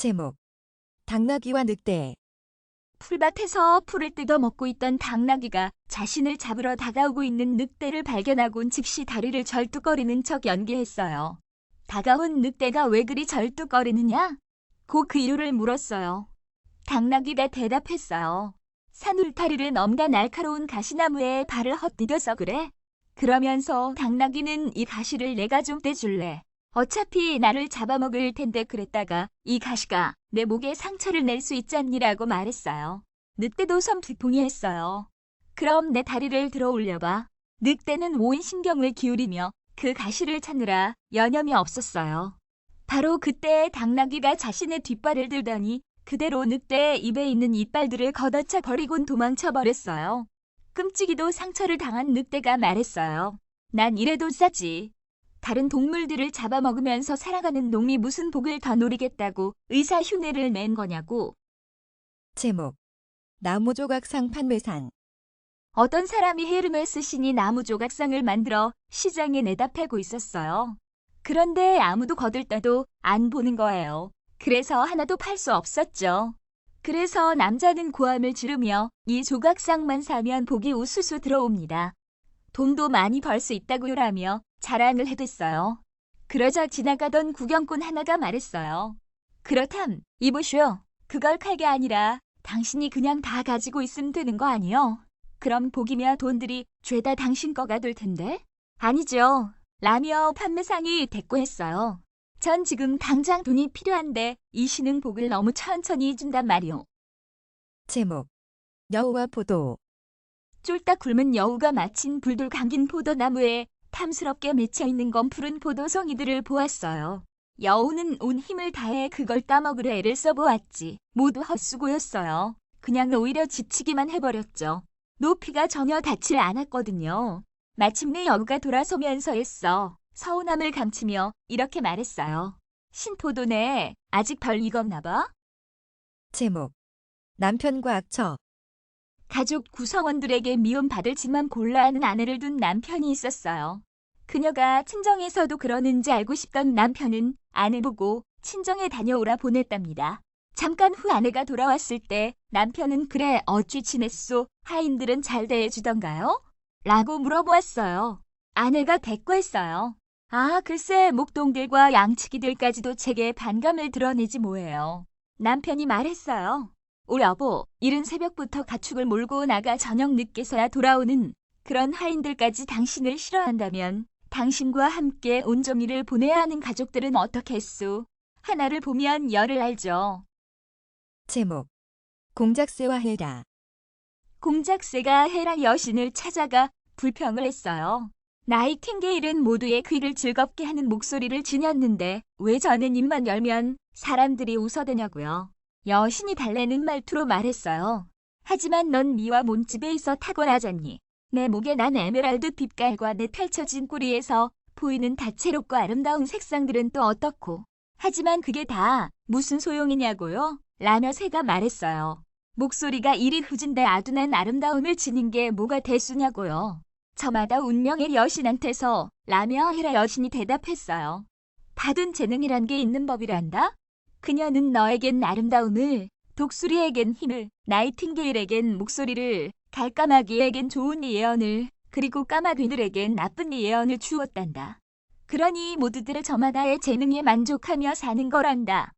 제목 당나귀와 늑대 풀밭에서 풀을 뜯어 먹고 있던 당나귀가 자신을 잡으러 다가오고 있는 늑대를 발견하곤 즉시 다리를 절뚝거리는 척 연기했어요. 다가온 늑대가 왜 그리 절뚝거리느냐? 고 그 이유를 물었어요. 당나귀가 대답했어요. 산울타리를 넘가 날카로운 가시나무에 발을 헛디뎌서 그래. 그러면서 당나귀는 이 가시를 내가 좀 떼줄래. 어차피 나를 잡아먹을 텐데 그랬다가 이 가시가 내 목에 상처를 낼 수 있잖니라고 말했어요. 늑대도 섬뜩 동의했어요. 그럼 내 다리를 들어 올려봐. 늑대는 온 신경을 기울이며 그 가시를 찾느라 여념이 없었어요. 바로 그때 당나귀가 자신의 뒷발을 들더니 그대로 늑대의 입에 있는 이빨들을 걷어차 버리곤 도망쳐 버렸어요. 끔찍이도 상처를 당한 늑대가 말했어요. 난 이래도 싸지. 다른 동물들을 잡아먹으면서 살아가는 놈이 무슨 복을 더 노리겠다고 의사 흉내를 낸 거냐고. 제목 나무조각상 판매상 어떤 사람이 헤르메스 신이 나무 조각상을 만들어 시장에 내다 패고 있었어요. 그런데 아무도 거들떠도 안 보는 거예요. 그래서 하나도 팔 수 없었죠. 그래서 남자는 고함을 지르며 이 조각상만 사면 복이 우수수 들어옵니다. 돈도 많이 벌 수 있다고요라며 자랑을 해댔어요. 그러자 지나가던 구경꾼 하나가 말했어요. 그렇담, 이보쇼. 그걸 팔게 아니라 당신이 그냥 다 가지고 있으면 되는 거 아니요? 그럼 복이며 돈들이 죄다 당신 거가 될 텐데? 아니죠. 라며 판매상이 대꾸했어요. 전 지금 당장 돈이 필요한데 이 신은 복을 너무 천천히 준단 말이오. 제목 여우와 포도 쫄딱 굶은 여우가 마친 불돌 감긴 포도나무에 탐스럽게 맺혀 있는 건 푸른 포도송이들을 보았어요. 여우는 온 힘을 다해 그걸 따먹으려 애를 써보았지. 모두 헛수고였어요. 그냥 오히려 지치기만 해버렸죠. 높이가 전혀 닿질 않았거든요. 마침내 여우가 돌아서면서 했어. 서운함을 감추며 이렇게 말했어요. 신포도네. 아직 덜 익었나 봐. 제목 남편과 악처 가족 구성원들에게 미움받을 지만 골라 하는 아내를 둔 남편이 있었어요. 그녀가 친정에서도 그러는지 알고 싶던 남편은 아내 보고 친정에 다녀오라 보냈답니다. 잠깐 후 아내가 돌아왔을 때 남편은 그래 어찌 지냈소? 하인들은 잘 대해주던가요? 라고 물어보았어요. 아내가 대꾸했어요. 아 글쎄 목동들과 양치기들까지도 제게 반감을 드러내지 뭐예요. 남편이 말했어요. 우리 여보, 이른 새벽부터 가축을 몰고 나가 저녁 늦게서야 돌아오는 그런 하인들까지 당신을 싫어한다면 당신과 함께 온종일을 보내야 하는 가족들은 어떻게 했소? 하나를 보면 열을 알죠. 제목 공작새와 헤라 공작새가 헤라 여신을 찾아가 불평을 했어요. 나이팅게일은 모두의 귀를 즐겁게 하는 목소리를 지녔는데 왜 저는 입만 열면 사람들이 웃어대냐고요. 여신이 달래는 말투로 말했어요. 하지만 넌 미와 몸집에 있어 탁월하잖니. 내 목에 난 에메랄드 빛깔과 내 펼쳐진 꼬리에서 보이는 다채롭고 아름다운 색상들은 또 어떻고. 하지만 그게 다 무슨 소용이냐고요? 라며 새가 말했어요. 목소리가 이리 후진데 아둔한 아름다움을 지닌 게 뭐가 대수냐고요. 저마다 운명의 여신한테서 라며 헤라 여신이 대답했어요. 받은 재능이란 게 있는 법이란다? 그녀는 너에겐 아름다움을, 독수리에겐 힘을, 나이팅게일에겐 목소리를, 갈까마귀에겐 좋은 예언을, 그리고 까마귀들에겐 나쁜 예언을 주었단다. 그러니 모두들의 저마다의 재능에 만족하며 사는 거란다.